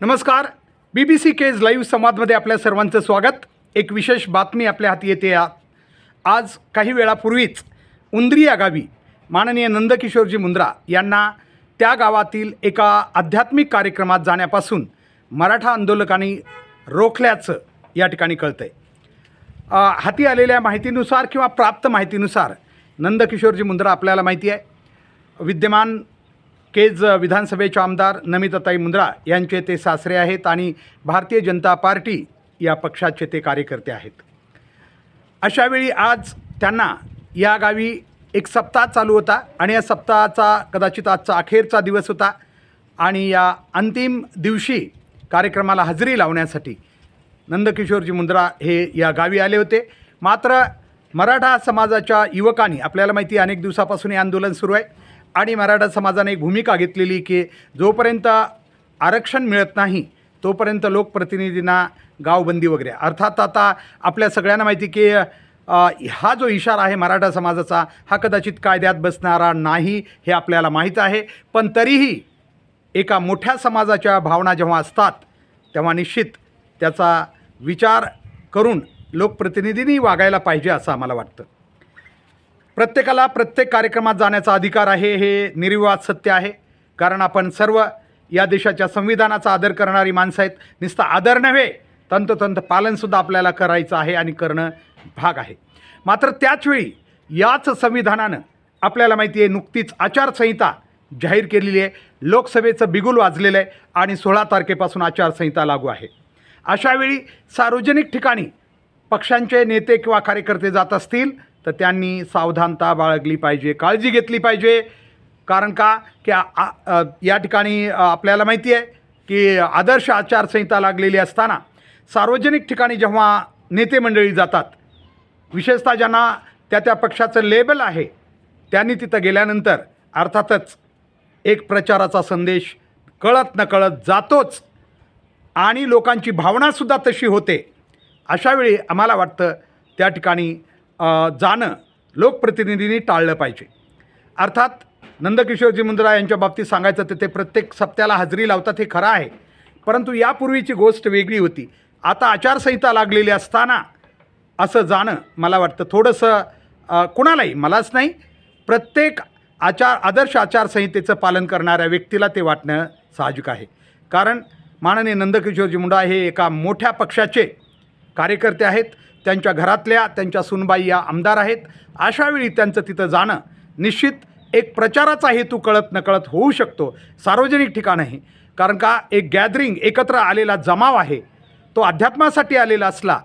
नमस्कार. B B C केज live संवादमध्ये आपल्या सर्वांचं स्वागत. एक विशेष बातमी आपल्या हाती येते या. आज काही वेळापूर्वीच उंदरी या गावी माननीय नंदकिशोरजी मुंद्रा यांना त्या गावातील एका आध्यात्मिक कार्यक्रमात जाण्यापासून मराठा आंदोलकांनी रोखल्याचं या ठिकाणी कळतं आहे हाती आलेल्या माहितीनुसार किंवा प्राप्त माहितीनुसार नंदकिशोरजी मुंद्रा आपल्याला माहिती आहे. विद्यमान केज विधानसभेचे आमदार नमिताताई मुंद्रा यांचे ते सासरे आहेत आणि भारतीय जनता पार्टी या पक्षाचे ते कार्यकर्ते आहेत. अशावेळी आज त्यांना या गावी एक सप्ताह चालू होता आणि या सप्ताहाचा कदाचित आजचा अखेरचा दिवस होता आणि या अंतिम दिवशी कार्यक्रमाला हजेरी लावण्यासाठी नंदकिशोरजी मुंद्रा हे या गावी आले होते. मात्र मराठा समाजाच्या युवकांनी आपल्याला माहिती आहे अनेक दिवसापासून हे आंदोलन सुरू आहे. आणि मराठा समाजाने एक भूमिका घेतलेली की जोपर्यंत आरक्षण मिळत नाही तोपर्यंत लोकप्रतिनिधींना गावबंदी वगैरे. अर्थात आता आपल्या सगळ्यांना माहिती की हा जो इशारा आहे मराठा समाजाचा हा कदाचित कायद्यात बसणारा नाही हे आपल्याला माहीत आहे. पण तरीही एका मोठ्या समाजाच्या भावना जेव्हा असतात तेव्हा निश्चित त्याचा विचार करून लोकप्रतिनिधींनी वागायला पाहिजे असं आम्हाला वाटतं. प्रत्येकाला प्रत्येक कार्यक्रमात जाण्याचा अधिकार आहे हे निर्विवाद सत्य आहे. कारण आपण सर्व या देशाच्या संविधानाचा आदर करणारी माणसं आहेत. नुसतं आदर नव्हे तंतोतंत पालनसुद्धा आपल्याला करायचं आहे आणि करणं भाग आहे. मात्र त्याचवेळी याच संविधानानं आपल्याला माहिती आहे नुकतीच आचारसंहिता जाहीर केलेली आहे. लोकसभेचं बिगुल वाजलेलं आहे आणि सोळा तारखेपासून आचारसंहिता लागू आहे. अशावेळी सार्वजनिक ठिकाणी पक्षांचे नेते किंवा कार्यकर्ते जात असतील तर त्यांनी सावधानता बाळगली पाहिजे काळजी घेतली पाहिजे. कारण का? की आ- या ठिकाणी आपल्याला माहिती आहे की आदर्श आचारसंहिता लागलेली असताना सार्वजनिक ठिकाणी जेव्हा नेते मंडळी जातात विशेषतः ज्यांना त्या त्या पक्षाचं लेबल आहे त्यांनी तिथं गेल्यानंतर अर्थातच एक प्रचाराचा संदेश कळत नकळत जातोच आणि लोकांची भावनासुद्धा तशी होते. अशावेळी आम्हाला वाटतं त्या ठिकाणी जाणं लोकप्रतिनिधींनी टाळलं पाहिजे. अर्थात नंदकिशोरजी मुंद्रा यांच्या बाबतीत सांगायचं तर ते प्रत्येक सप्त्याला हजेरी लावतात हे खरं आहे. परंतु यापूर्वीची गोष्ट वेगळी होती. आता आचारसंहिता लागलेली असताना असं जाणं मला वाटतं थोडंसं कुणालाही मलाच नाही प्रत्येक आचार आदर्श आचारसंहितेचं पालन करणाऱ्या व्यक्तीला ते वाटणं साहजिक आहे. कारण माननीय नंदकिशोरजी मुंडा हे एका मोठ्या पक्षाचे कार्यकर्ते आहेत. त्यांच्या घरातल्या त्यांच्या सुनबाई या आमदार आहेत. अशावेळी त्यांचं तिथं जाणं निश्चित एक प्रचाराचा हेतू कळत नकळत होऊ शकतो. सार्वजनिक ठिकाण आहे कारण का एक गॅदरिंग एकत्र आलेला जमाव आहे. तो अध्यात्मासाठी आलेला असला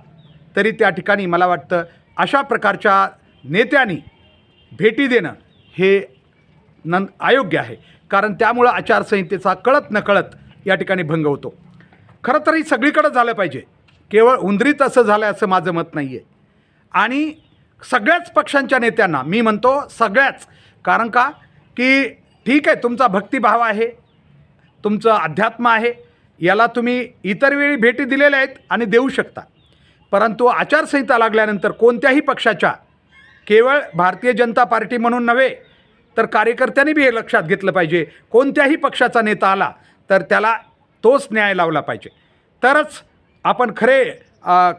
तरी त्या ठिकाणी मला वाटतं अशा प्रकारच्या नेत्यांनी भेटी देणं हे न अयोग्य आहे. कारण त्यामुळं आचारसंहितेचा कळत नकळत या ठिकाणी भंग होतो. खरं तर ही सगळीकडं झालं पाहिजे. केवळ उंदरीत असं झालं आहे असं माझं मत नाही आहे आणि सगळ्याच पक्षांच्या नेत्यांना मी म्हणतो सगळ्याच कारण का? की ठीक आहे तुमचा भक्तिभाव आहे तुमचं अध्यात्म आहे याला तुम्ही इतर वेळी भेटी दिलेल्या आहेत आणि देऊ शकता. परंतु आचारसंहिता लागल्यानंतर कोणत्याही पक्षाच्या केवळ भारतीय जनता पार्टी म्हणून नव्हे तर कार्यकर्त्यांनी बी हे लक्षात घेतलं पाहिजे. कोणत्याही पक्षाचा नेता आला तर त्याला तोच न्याय लावला पाहिजे. तरच आपण खरे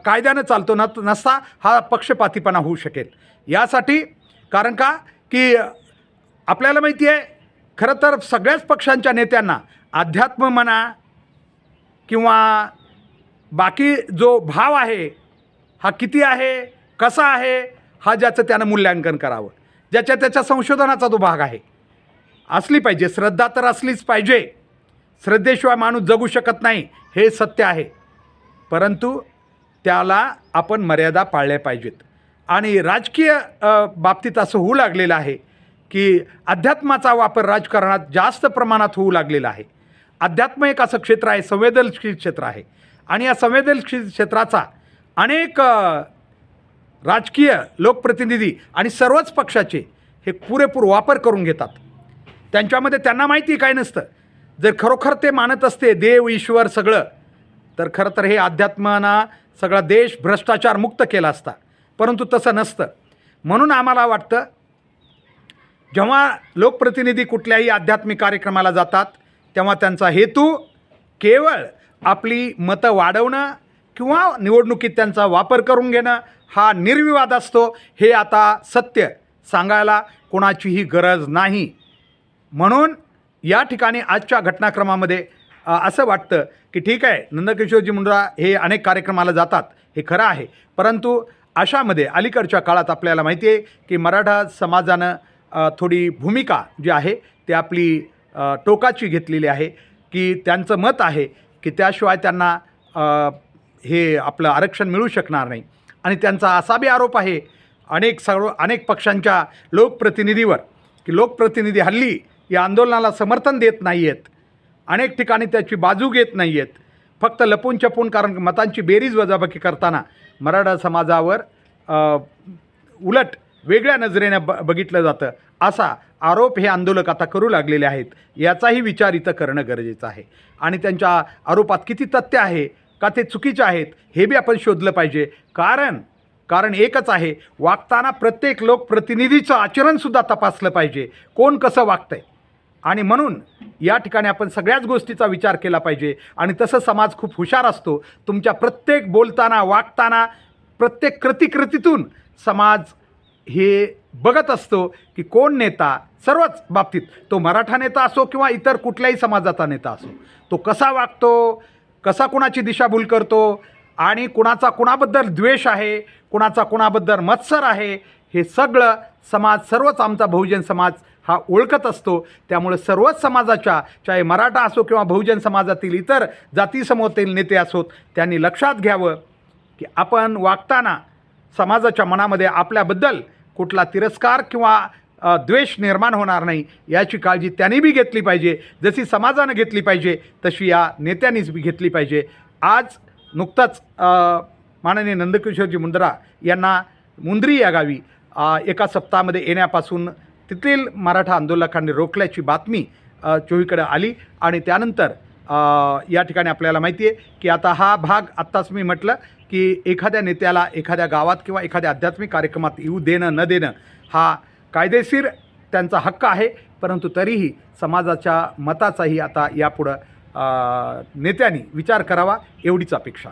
कायद्यानं चालतो न नसता हा पक्षपातीपणा होऊ शकेल. यासाठी कारण का? की आपल्याला माहिती आहे खरं तर सगळ्याच पक्षांच्या नेत्यांना अध्यात्म म्हणा किंवा बाकी जो भाव आहे हा किती आहे कसा आहे हा ज्याचं त्यानं मूल्यांकन करावं. ज्याच्या त्याच्या संशोधनाचा तो भाग आहे. असली पाहिजे श्रद्धा तर असलीच पाहिजे. श्रद्धेशिवाय माणूस जगू शकत नाही हे सत्य आहे. परंतु त्याला आपण मर्यादा पाळल्या पाहिजेत. आणि राजकीय बाबतीत असं होऊ लागलेलं आहे की अध्यात्माचा वापर राजकारणात जास्त प्रमाणात होऊ लागलेला आहे. अध्यात्म एक असं क्षेत्र आहे संवेदनशील क्षेत्र आहे. आणि या संवेदनशील क्षेत्राचा अनेक राजकीय लोकप्रतिनिधी आणि सर्वच पक्षाचे हे पुरेपूर वापर करून घेतात. त्यांच्यामध्ये त्यांना माहिती काय नसतं. जर खरोखर ते मानत असते देव ईश्वर सगळं तर खरं तर हे अध्यात्मानं सगळा देश भ्रष्टाचार मुक्त केला असता. परंतु तसं नसतं. म्हणून आम्हाला वाटतं जेव्हा लोकप्रतिनिधी कुठल्याही आध्यात्मिक कार्यक्रमाला जातात तेव्हा त्यांचा हेतू केवळ आपली मतं वाढवणं किंवा निवडणुकीत त्यांचा वापर करून घेणं हा निर्विवाद असतो. हे आता सत्य सांगायला कोणाचीही गरज नाही. म्हणून या ठिकाणी आजच्या घटनाक्रमामध्ये असं वाटतं की ठीक आहे नंदकिशोरजी मुंडा हे अनेक कार्यक्रमाला जातात हे खरं आहे. परंतु अशामध्ये अलीकडच्या काळात आपल्याला माहिती आहे की मराठा समाजानं थोडी भूमिका जी आहे ती आपली टोकाची घेतलेली आहे की त्यांचं मत आहे की त्याशिवाय त्यांना हे आपलं आरक्षण मिळू शकणार नाही. आणि त्यांचा असा बी आरोप आहे अनेक सर्व अनेक पक्षांच्या लोकप्रतिनिधीवर की लोकप्रतिनिधी हल्ली या आंदोलनाला समर्थन देत नाही आहेत अनेक ठिकाणी त्याची बाजू घेत नाही आहेत फक्त लपून छपून कारण मतांची बेरीज वजाबाकी करताना मराठा समाजावर उलट वेगळ्या नजरेनं ब बघितलं जातं. असा आरोप हे आंदोलक आता करू लागलेले आहेत. याचाही विचार इथं करणं गरजेचं आहे. आणि त्यांच्या आरोपात किती तथ्य आहे का ते चुकीचे आहेत हे बी आपण शोधलं पाहिजे. कारण कारण एकच आहे वागताना प्रत्येक लोकप्रतिनिधीचं आचरणसुद्धा तपासलं पाहिजे. कोण कसं वागतंय? आणि म्हणून या ठिकाणी आपण सगळ्याच गोष्टीचा विचार केला पाहिजे. आणि तसं समाज खूप हुशार असतो. तुमच्या प्रत्येक बोलताना वागताना प्रत्येक कृतिकृतीतून समाज हे बघत असतो की कोण नेता सर्वच बाबतीत तो मराठा नेता असो किंवा इतर कुठल्याही समाजाचा नेता असो तो कसा वागतो कसा कुणाची दिशाभूल करतो आणि कुणाचा कुणाबद्दल द्वेष आहे कुणाचा कुणाबद्दल मत्सर आहे हे सगळं समाज सर्वच आमचा बहुजन समाज हा ओळखत असतो. त्यामुळे सर्वच समाजाच्या चाहे मराठा असो किंवा बहुजन समाजातील इतर जाती समूहातील नेते असोत त्यांनी लक्षात घ्यावं की आपण वागताना समाजाच्या मनामध्ये आपल्याबद्दल कुठला तिरस्कार किंवा द्वेष निर्माण होणार नाही याची काळजी त्यांनी बी घेतली पाहिजे. जशी समाजानं घेतली पाहिजे तशी या नेत्यांनीच बी घेतली पाहिजे. आज नुकतंच माननीय नंदकिशोरजी मुंद्रा यांना मुंद्री या गावी एका सप्ताहामध्ये येण्यापासून तेथील मराठा आंदोलकांनी रोखल्याची बातमी चोहीकडे आली आणि त्यानंतर या ठिकाणी आपल्याला माहिती आहे की आता हा भाग आत्ताच मी म्हटलं की एखाद्या नेत्याला एखाद्या गावात किंवा एखाद्या आध्यात्मिक कार्यक्रमात येऊ देणं न देणं हा कायदेशीर त्यांचा हक्क आहे. परंतु तरीही समाजाच्या मताचाही आता यापुढं नेत्यांनी विचार करावा एवढीच अपेक्षा.